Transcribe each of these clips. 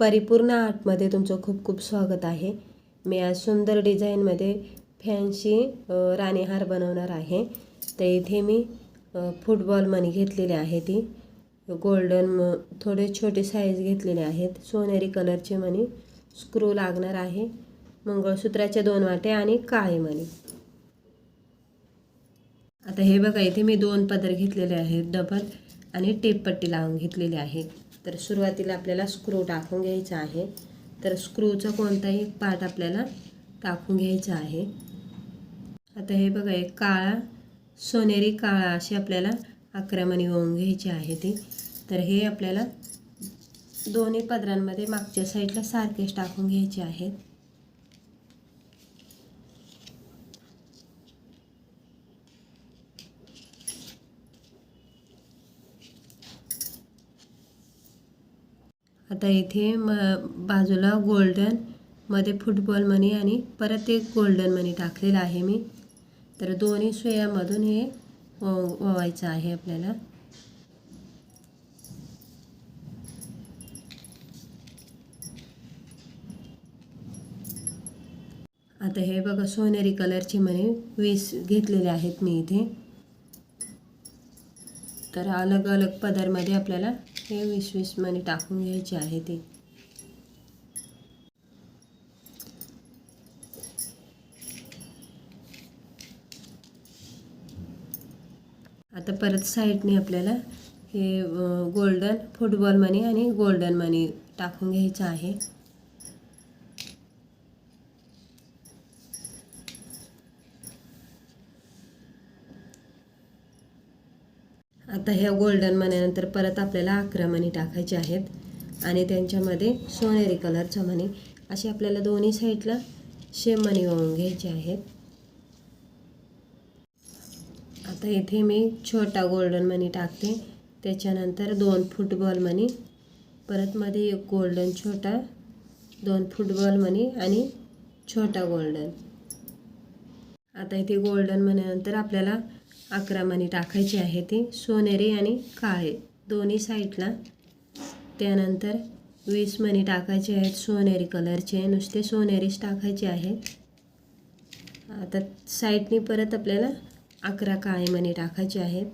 परिपूर्ण आर्टमध्ये तुमचं खूप खूप स्वागत आहे. मी आज सुंदर डिझाईनमध्ये फॅन्सी राणीहार बनवणार आहे. तर इथे मी फुटबॉल मनी घेतलेली आहे ती. गोल्डन थोडे छोटे साईज घेतलेले आहेत. सोनेरी कलरचे मनी स्क्रू लागणार आहे. मंगळसूत्राचे दोन वाटे आणि काळे मणी आता हे बघा इथे मी दोन पदर घेतलेले आहेत. डबल आणि टेप पट्टी लावून घेतलेली आहे. तर सुरुवातीला आपल्याला स्क्रू टाकून घ्यायचा आहे. तर स्क्रूचा कोणताही पार्ट आपल्याला टाकून घ्यायचा आहे. आता हे बघा एक काळा सोनेरी काळा अशी आपल्याला आक्रमणी होऊन घ्यायची आहे ती. तर हे आपल्याला दोन्ही पदरांमध्ये मागच्या साईडला सारखेच टाकून घ्यायचे आहेत. आता इथे म बाजूला गोल्डनमध्ये फुटबॉल मनी आणि परत एक गोल्डन मनी टाकलेला आहे मी. तर दोन्ही सोयामधून हे ओ- ओवायचं आहे आपल्याला. आता हे बघा सोनेरी कलरचे मनी वीस घेतलेले आहेत मी इथे. तर अलग अलग पदरमध्ये आपल्याला हे वीस मनी टाकून घ्यायचे आहे ते. आता परत साईडने आपल्याला हे गोल्डन फुटबॉल मनी आणि गोल्डन मनी टाकून घ्यायचं आहे. आता ह्या गोल्डन मण्यानंतर परत आपल्याला अकरा मणी टाकायचे आहेत. आणि त्यांच्यामध्ये सोनेरी कलरचा मणी असे आपल्याला दोन्ही साईडला शेम मणी वाहून घ्यायचे आहेत. आता इथे मी छोटा गोल्डन मनी टाकते. त्याच्यानंतर दोन फुटबॉल मनी परत मध्ये एक गोल्डन छोटा दोन फुटबॉल मनी आणि छोटा गोल्डन आता इथे गोल्डन मण्यानंतर आपल्याला अकरा मणी टाकायची आहे ती सोनेरी आणि काळे. दोन्ही साईडला. त्यानंतर वीस मणी टाकायचे आहेत सोनेरी कलरचे. नुसते सोनेरीच टाकायचे आहेत आता साईडनी परत आपल्याला अकरा काळे मणी टाकायचे आहेत.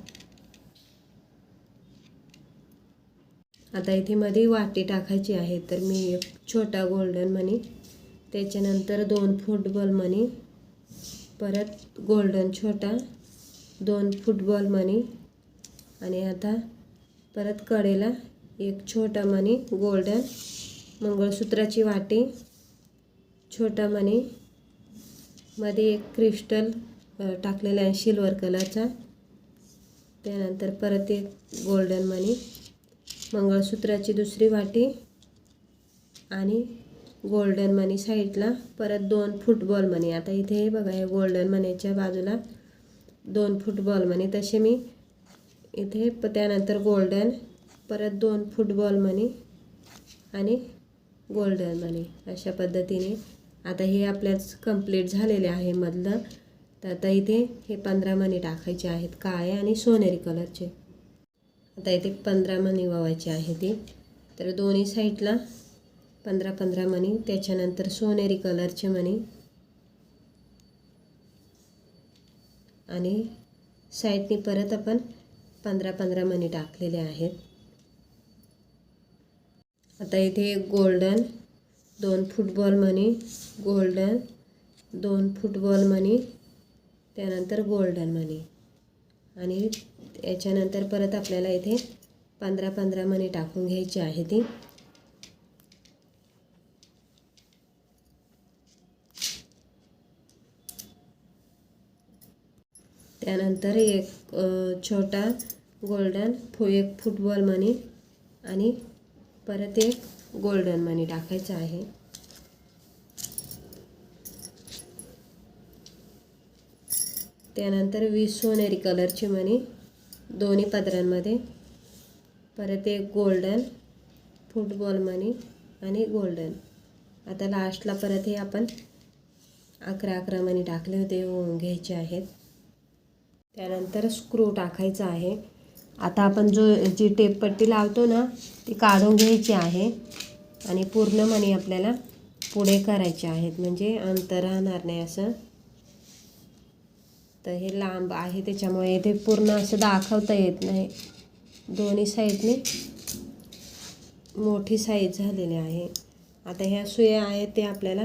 आता इथे मध्ये वाटी टाकायची आहे तर मी एक छोटा गोल्डन मनी त्याच्यानंतर दोन फुटबॉल मनी परत गोल्डन छोटा दोन फुटबॉल मनी आणि आता परत कडेला एक छोटा मनी गोल्डन मंगळसूत्राची वाटी छोटा मनी मध्ये एक क्रिस्टल टाकलेला आहे सिल्वर कलरचा त्यानंतर परत एक गोल्डन मनी मंगळसूत्राची दुसरी वाटी आणि गोल्डन मनी साईडला परत दोन फुटबॉल मनी. आता इथे हे बघा हे गोल्डन मनीच्या बाजूला दोन फुटबॉल मनी तसे मी इथे प त्यानंतर गोल्डन परत दोन फुटबॉल मनी आणि गोल्डन मनी अशा पद्धतीने. आता हे आपल्याच कंप्लीट झालेले आहे मधलं. तर आता इथे हे पंधरा मनी टाकायचे आहेत काळे आणि सोनेरी कलरचे आता इथे पंधरा मनी वावायचे आहे ते. तर दोन्ही साईडला पंधरा पंधरा मनी त्याच्यानंतर सोनेरी कलरचे मनी आणि साईडनी परत आपण पंधरा पंधरा मनी टाकलेले आहेत. आता इथे गोल्डन दोन फुटबॉल मनी गोल्डन दोन फुटबॉल मनी त्यानंतर गोल्डन मनी आणि याच्यानंतर परत आपल्याला इथे पंधरा पंधरा मनी टाकून घ्यायची आहे ती. त्यानंतर एक छोटा गोल्डन फु एक फुटबॉल मनी आणि परत एक गोल्डन मनी टाकायचा आहे. त्यानंतर वीस सोनेरी कलरची मनी दोन्ही पदरांमध्ये परत एक गोल्डन फुटबॉल मनी आणि गोल्डन आता लास्टला परत हे आपण अकरा अकरा मनी टाकले होते होऊन घ्यायचे आहेत. त्यानंतर स्क्रू टाकायचा आहे. आता आपण जो जी टेपपट्टी लावतो ना ती काढून घ्यायची आहे. आणि पूर्ण मणी आपल्याला पुढे करायचे आहेत. म्हणजे अंतर राहणार नाही असं. तर हे लांब आहे त्याच्यामुळे ते पूर्ण असं दाखवता येत नाही. दोन्ही साईडने मोठी साईज झालेली आहे. आता ह्या सुया आहेत ते आपल्याला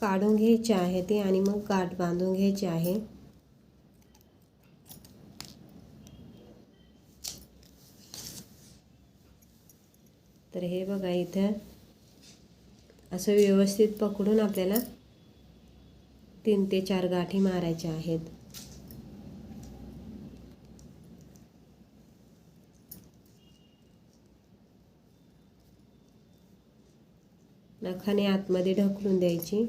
काढून घ्यायचे आहे ते आणि मग गाठ बांधून घ्यायची आहे. तर हे बघा इथं. असं व्यवस्थित पकडून आपल्याला तीन ते चार गाठी मारायच्या आहेत. नखाने आतमध्ये ढकलून द्यायची.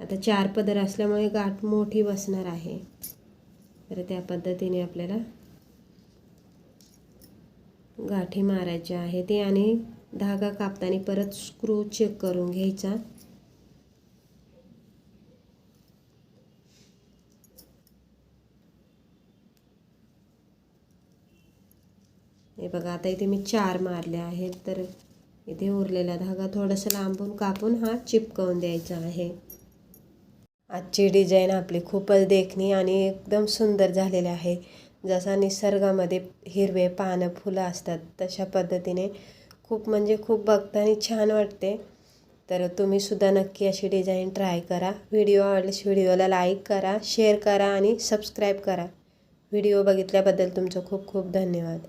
आता चार पदर असल्यामुळे गाठ मोठी बसणार आहे. तर त्या पद्धतीने आपल्याला गाठी मारायच्या आहे. ते आणि धागा कापताना परत स्क्रू चेक करून घ्यायचा. हे बघा आता इथे मी चार मारले आहेत. तर इथे उरलेला धागा थोडासा लांबून कापून हा चिपकवून द्यायचा आहे. आजची डिझाईन आपली खूपच देखणी आणि एकदम सुंदर झालेली आहे. जसा निसर्गामध्ये हिरवे पानं फुलं असतात तशा पद्धतीने खूप म्हणजे खूप बघताना छान वाटते. तर तुम्ही सुद्धा नक्की अशी डिझाईन ट्राय करा. व्हिडिओ आवडल्यास व्हिडिओला लाईक करा शेअर करा आणि सबस्क्राईब करा. व्हिडिओ बघितल्याबद्दल तुमचं खूप खूप धन्यवाद.